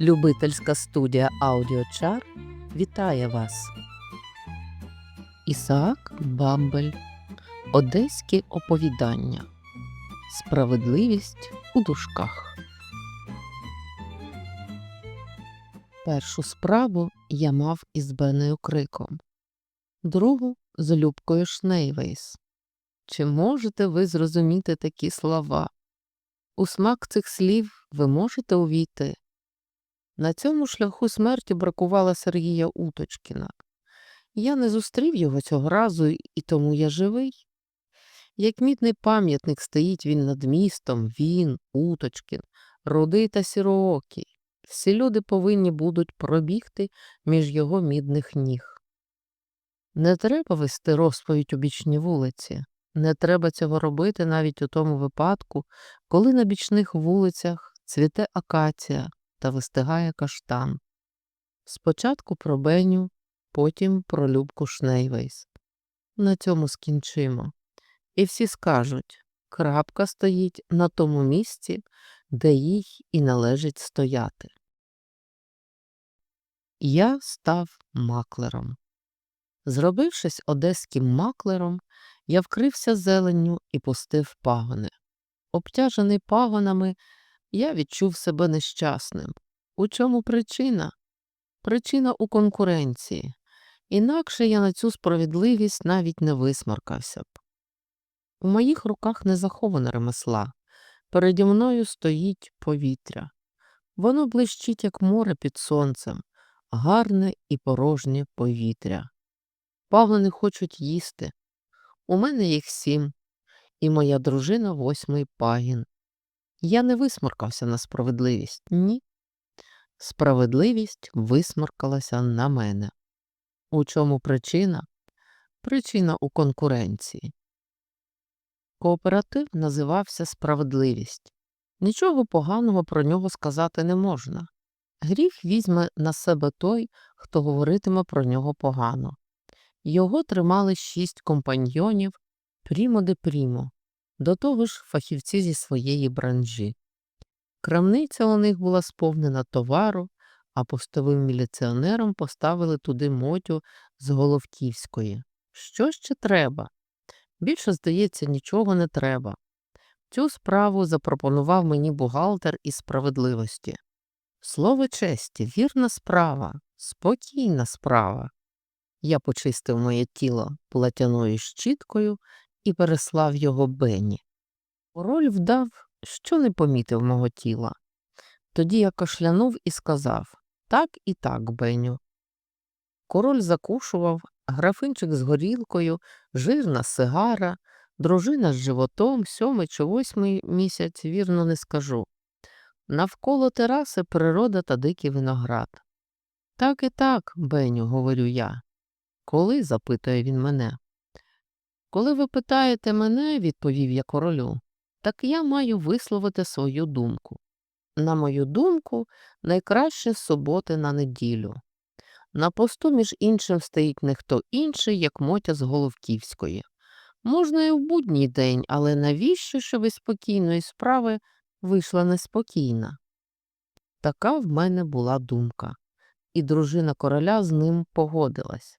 Любительська студія Аудіочар вітає вас. Ісаак Бамбель. Одеські оповідання. Справедливість у дужках. Першу справу я мав із Бенею криком, другу з Любкою Шнейвейс. Чи можете ви зрозуміти такі слова? У смак цих слів ви можете увійти. На цьому шляху смерті бракувало Сергія Уточкіна. Я не зустрів його цього разу, і тому я живий. Як мідний пам'ятник стоїть він над містом, він, Уточкін, рудий та сіроокий. Всі люди повинні будуть пробігти між його мідних ніг. Не треба вести розповідь у бічні вулиці. Не треба цього робити навіть у тому випадку, коли на бічних вулицях цвіте акація та вистигає каштан. Спочатку про Беню, потім про Любку Шнейвейс. На цьому скінчимо. І всі скажуть крапка стоїть на тому місці, де їй і належить стояти. Я став маклером. Зробившись одеським маклером, я вкрився зеленню і пустив пагони. Обтяжений пагонами, я відчув себе нещасним. У чому причина? Причина у конкуренції. Інакше я на цю справедливість навіть не висмаркався б. У моїх руках не заховане ремесла. Переді мною стоїть повітря. Воно блищить, як море під сонцем, гарне і порожнє повітря. Павлини хочуть їсти. У мене їх сім, і моя дружина восьмий пагін. Я не висморкався на справедливість, ні. Справедливість висморкалася на мене. У чому причина? Причина у конкуренції. Кооператив називався Справедливість. Нічого поганого про нього сказати не можна. Гріх візьме на себе той, хто говоритиме про нього погано. Його тримали шість компаньйонів прімо де прімо, до того ж фахівці зі своєї бранжі. Крамниця у них була сповнена товару, а постовим міліціонерам поставили туди мотю з Головківської. Що ще треба? Більше, здається, нічого не треба. Цю справу запропонував мені бухгалтер із справедливості. Слово честі, вірна справа, спокійна справа. Я почистив моє тіло платяною щіткою і переслав його Бені. Король вдав, що не помітив мого тіла. Тоді я кашлянув і сказав так і так, Беню. Король закушував, графинчик з горілкою, жирна сигара, дружина з животом, сьомий чи восьмий місяць, вірно, не скажу. Навколо тераси природа та дикий виноград. Так і так, Беню, говорю я. Коли? запитує він мене. Коли ви питаєте мене, відповів я королю, так я маю висловити свою думку. На мою думку, найкраще з суботи на неділю. На посту, між іншим, стоїть не хто інший, як Мотя з Головківської. Можна і в будній день, але навіщо, що ви спокійної справи вийшла неспокійна? Така в мене була думка, і дружина короля з ним погодилась.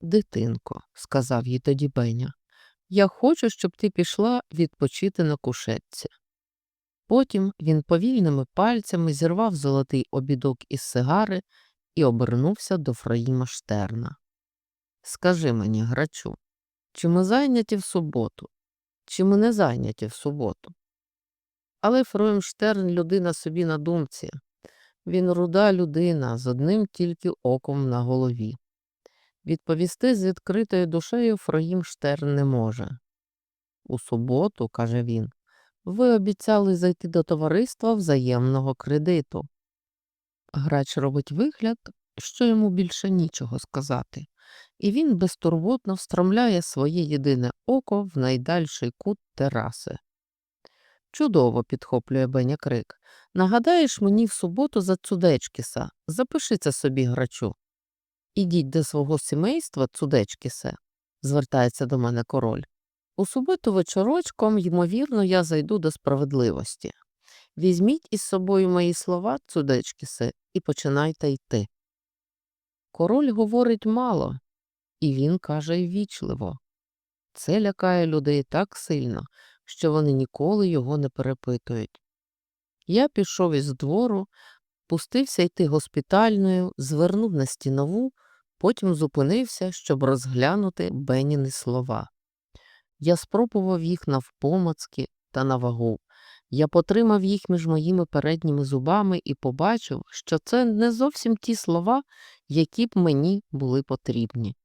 Дитинко, сказав їй тоді Беня, я хочу, щоб ти пішла відпочити на кушетці. Потім він повільними пальцями зірвав золотий обідок із сигари і обернувся до Фраїма Штерна. Скажи мені, грачу, чи ми зайняті в суботу, чи ми не зайняті в суботу? Але Фроїм Штерн людина собі на думці. Він руда людина з одним тільки оком на голові. Відповісти з відкритою душею Фроїм Штерн не може. У суботу, каже він, ви обіцяли зайти до товариства взаємного кредиту. Грач робить вигляд, що йому більше нічого сказати, і він безтурботно встромляє своє єдине око в найдальший кут тераси. Чудово, підхоплює Беня крик. Нагадаєш мені в суботу за Цудечкіса. Запиши це собі, грачу. Ідіть до свого сімейства, Цудечкісе, звертається до мене король. У суботу вечорочком, ймовірно, я зайду до справедливості. Візьміть із собою мої слова, цудечкіси, і починайте йти. Король говорить мало, і він каже ввічливо. Це лякає людей так сильно, що вони ніколи його не перепитують. Я пішов із двору, пустився йти госпітальною, звернув на стінову, потім зупинився, щоб розглянути Беніни слова. Я спробував їх навпомацки та на вагу. Я потримав їх між моїми передніми зубами і побачив, що це не зовсім ті слова, які б мені були потрібні.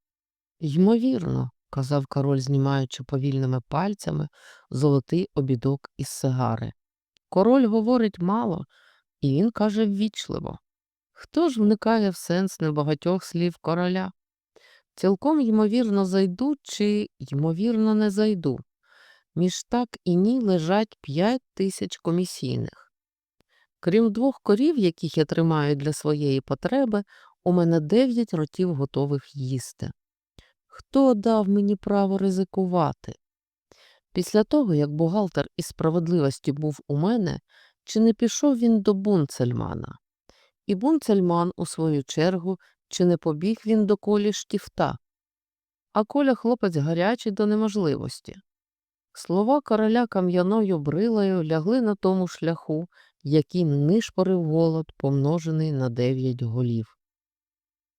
Ймовірно, казав король, знімаючи повільними пальцями золотий обідок із сигари. Король говорить мало, і він каже ввічливо. Хто ж вникає в сенс небагатьох слів короля? Цілком ймовірно зайду чи ймовірно не зайду. Між так і ні лежать п'ять тисяч комісійних. Крім двох корів, яких я тримаю для своєї потреби, у мене дев'ять ротів готових їсти. Хто дав мені право ризикувати? Після того, як бухгалтер із справедливості був у мене, чи не пішов він до Бунцельмана? І Бунцельман, у свою чергу, чи не побіг він до колі штіфта? А коля хлопець гарячий до неможливості. Слова короля кам'яною брилою лягли на тому шляху, яким нишпорив голод, помножений на дев'ять голів.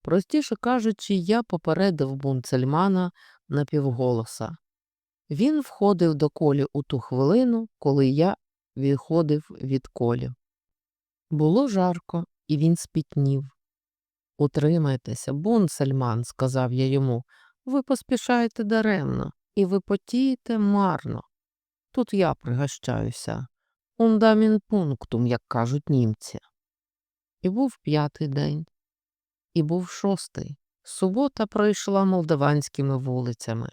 Простіше кажучи, я попередив бунцельмана напівголоса. Він входив до колі у ту хвилину, коли я відходив від колі. Було жарко, і він спітнів. Утримайтеся, бунцельман, сказав я йому, ви поспішаєте даремно, і ви потієте марно. Тут я пригощаюся. Ундамін пунктум, як кажуть німці. І був п'ятий день, і був шостий. Субота пройшла молдаванськими вулицями.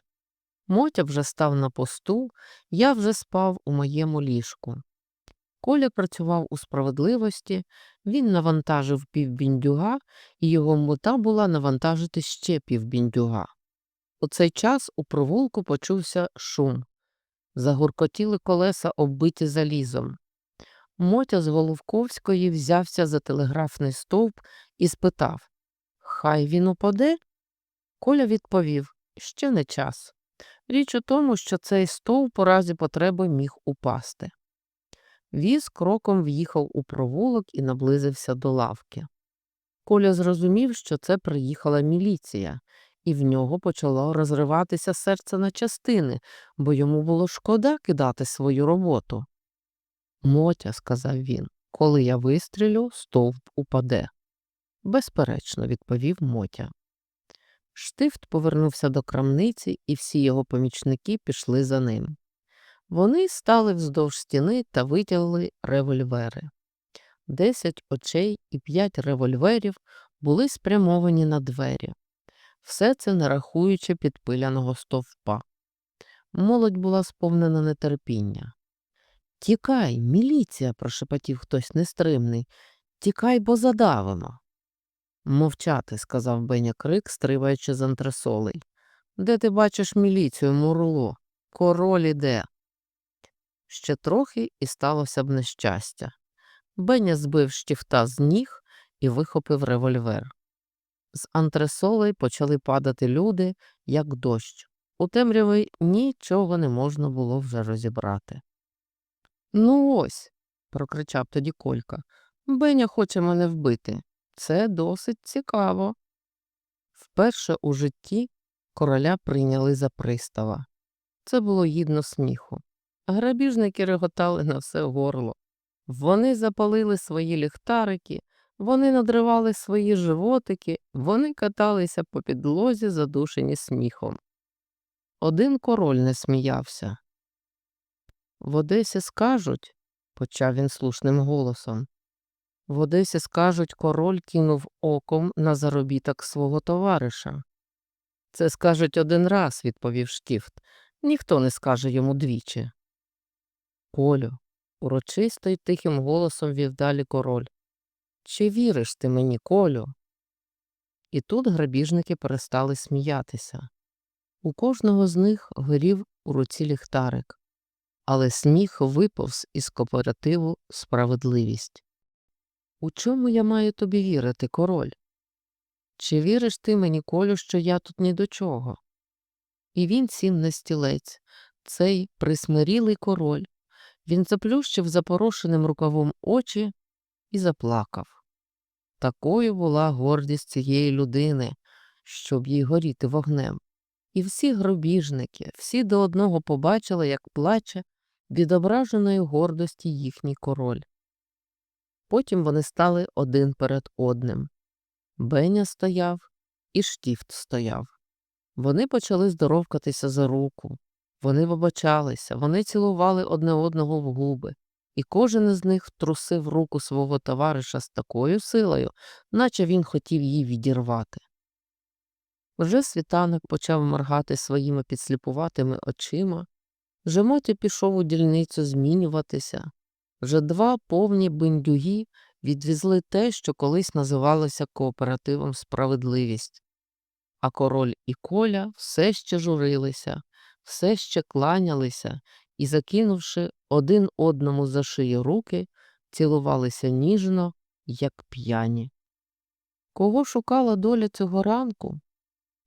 Мотя вже став на посту, я вже спав у моєму ліжку. Коля працював у справедливості, він навантажив півбіндюга, і його мета була навантажити ще півбіндюга. У цей час у провулку почувся шум. Загуркотіли колеса, оббиті залізом. Мотя з Головковської взявся за телеграфний стовп і спитав Хай він упаде? Коля відповів Ще не час. Річ у тому, що цей стовп по разі потреби міг упасти. Віз кроком в'їхав у провулок і наблизився до лавки. Коля зрозумів, що це приїхала міліція, і в нього почало розриватися серце на частини, бо йому було шкода кидати свою роботу. Мотя, сказав він, коли я вистрілю, стовп упаде. Безперечно, відповів Мотя. Штифт повернувся до крамниці, і всі його помічники пішли за ним. Вони стали вздовж стіни та витягли револьвери. Десять очей і п'ять револьверів були спрямовані на двері. Все це не рахуючи підпиляного стовпа. Молодь була сповнена нетерпіння. Тікай, міліція, прошепотів хтось нестримний. Тікай, бо задавимо. Мовчати, сказав Беня крик, стриваючи з антресолей. Де ти бачиш міліцію, мурло? Король іде. Ще трохи і сталося б нещастя. Беня збив штіфта з ніг і вихопив револьвер. З антресолей почали падати люди, як дощ. У темряві нічого не можна було вже розібрати. Ну ось, прокричав тоді Колька. Беня хоче мене вбити. Це досить цікаво. Вперше у житті короля прийняли за пристава. Це було гідно сміху. Грабіжники реготали на все горло. Вони запалили свої ліхтарики, вони надривали свої животики, вони каталися по підлозі, задушені сміхом. Один король не сміявся. В Одесі скажуть, почав він слушним голосом. В Одесі скажуть, король кинув оком на заробіток свого товариша. Це скажуть один раз, відповів штіфт. Ніхто не скаже йому двічі. Колю, урочисто й тихим голосом вів далі король. Чи віриш ти мені, Колю? І тут грабіжники перестали сміятися. У кожного з них горів у руці ліхтарик. але сміх виповз із кооперативу справедливість. У чому я маю тобі вірити, король? Чи віриш ти мені, Колю, що я тут ні до чого? І він сів на стілець, цей присмирілий король. Він заплющив запорошеним рукавом очі і заплакав. Такою була гордість цієї людини, щоб їй горіти вогнем. І всі гробіжники, всі до одного побачили, як плаче відображеної гордості їхній король. Потім вони стали один перед одним. Беня стояв і штіфт стояв. Вони почали здоровкатися за руку. Вони вибачалися, вони цілували одне одного в губи, і кожен із них трусив руку свого товариша з такою силою, наче він хотів її відірвати. Вже світанок почав моргати своїми підсліпуватими очима, вже Моті пішов у дільницю змінюватися, вже два повні бендюги відвізли те, що колись називалося кооперативом справедливість. А король і коля все ще журилися, все ще кланялися і, закинувши один одному за шиї руки, цілувалися ніжно, як п'яні. Кого шукала доля цього ранку?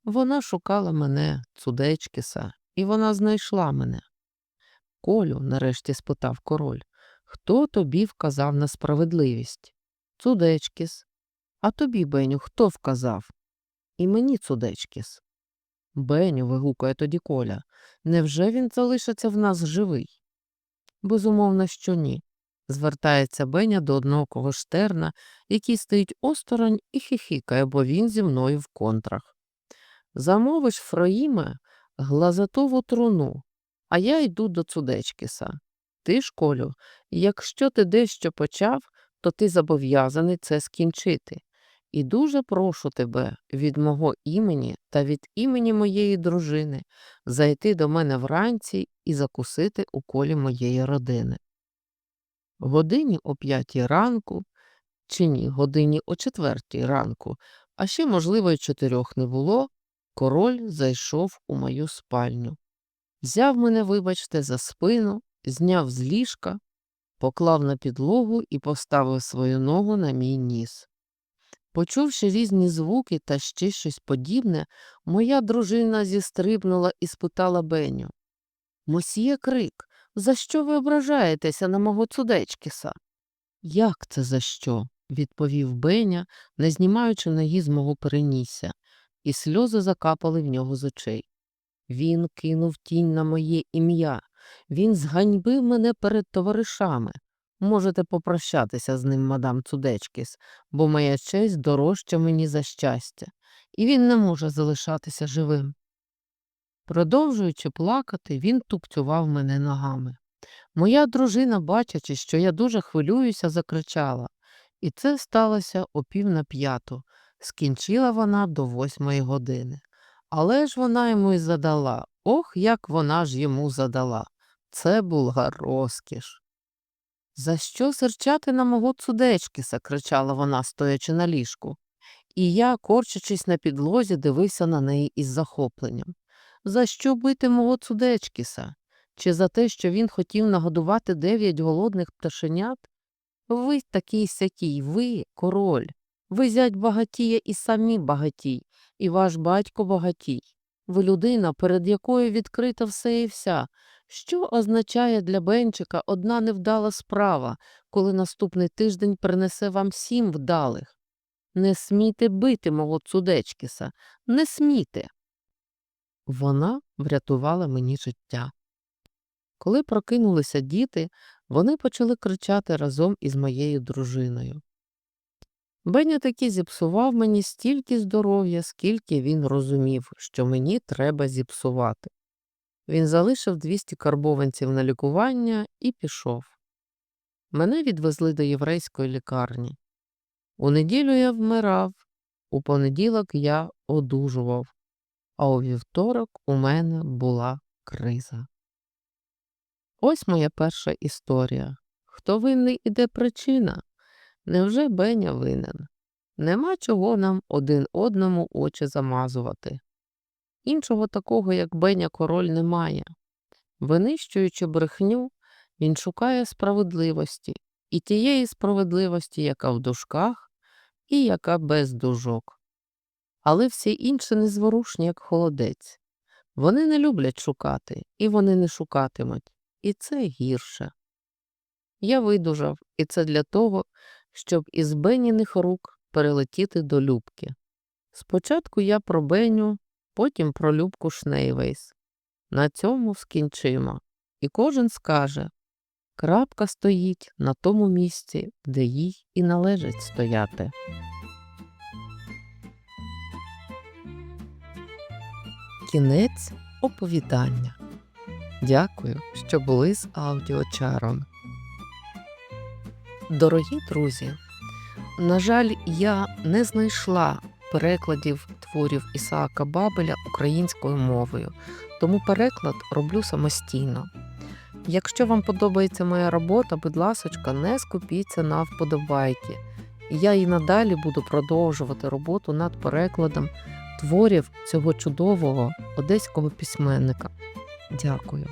Вона шукала мене, цудечкіса, і вона знайшла мене. Колю, нарешті спитав король, хто тобі вказав на справедливість? Цудечкіс. А тобі, Беню, хто вказав? І мені цудечкіс. Беню, вигукує тоді Коля, невже він залишиться в нас живий? Безумовно, що ні. Звертається Беня до одного когоштерна, який стоїть осторонь і хихикає, бо він зі мною в контрах. Замовиш Фроїме глазатову труну, а я йду до Цудечкіса. Ти ж, Колю, якщо ти дещо почав, то ти зобов'язаний це скінчити. І дуже прошу тебе від мого імені та від імені моєї дружини зайти до мене вранці і закусити у колі моєї родини. Годині о п'ятій ранку, чи ні, годині о четвертій ранку, а ще, можливо, й чотирьох не було, король зайшов у мою спальню. Взяв мене, вибачте, за спину, зняв з ліжка, поклав на підлогу і поставив свою ногу на мій ніс. Почувши різні звуки та ще щось подібне, моя дружина зістрибнула і спитала Беню. Мосьє крик, за що ви ображаєтеся на мого цудечкіса? Як це за що? відповів Беня, не знімаючи ноги з мого перенісся, і сльози закапали в нього з очей. Він кинув тінь на моє ім'я, він зганьбив мене перед товаришами. Можете попрощатися з ним, мадам Цудечкіс, бо моя честь дорожча мені за щастя, і він не може залишатися живим. Продовжуючи плакати, він тупцював мене ногами. Моя дружина, бачачи, що я дуже хвилююся, закричала, і це сталося о пів на п'яту. Скінчила вона до восьмої години. Але ж вона йому й задала. Ох, як вона ж йому задала. Це була розкіш. За що серчати на мого цудечкіса? кричала вона, стоячи на ліжку. І я, корчачись на підлозі, дивився на неї із захопленням. За що бити мого цудечкіса? Чи за те, що він хотів нагодувати дев'ять голодних пташенят? Ви такий сякий, ви король. Ви зять багатія і самі багатій, і ваш батько багатій. Ви людина, перед якою відкрита все і вся. Що означає для Бенчика одна невдала справа, коли наступний тиждень принесе вам сім вдалих? Не смійте бити мого цудечкіса, не смійте. Вона врятувала мені життя. Коли прокинулися діти, вони почали кричати разом із моєю дружиною. Беня таки зіпсував мені стільки здоров'я, скільки він розумів, що мені треба зіпсувати. Він залишив 200 карбованців на лікування і пішов. Мене відвезли до єврейської лікарні. У неділю я вмирав, у понеділок я одужував, а у вівторок у мене була криза. Ось моя перша історія. Хто винний і де причина? Невже Беня винен? Нема чого нам один одному очі замазувати. Іншого такого, як Беня король, немає. Винищуючи брехню, він шукає справедливості і тієї справедливості, яка в дужках і яка без дужок. Але всі інші незворушні, як холодець. Вони не люблять шукати, і вони не шукатимуть, і це гірше. Я видужав, і це для того, щоб із Беніних рук перелетіти до Любки. Спочатку я про Беню, потім про Любку Шнейвейс. На цьому скінчимо. І кожен скаже крапка стоїть на тому місці, де їй і належить стояти. Кінець оповідання. Дякую, що були з аудіочаром. Дорогі друзі, на жаль, я не знайшла перекладів творів Ісаака Бабеля українською мовою, тому переклад роблю самостійно. Якщо вам подобається моя робота, будь ласочка, не скупіться на вподобайки. Я і надалі буду продовжувати роботу над перекладом творів цього чудового одеського письменника. Дякую.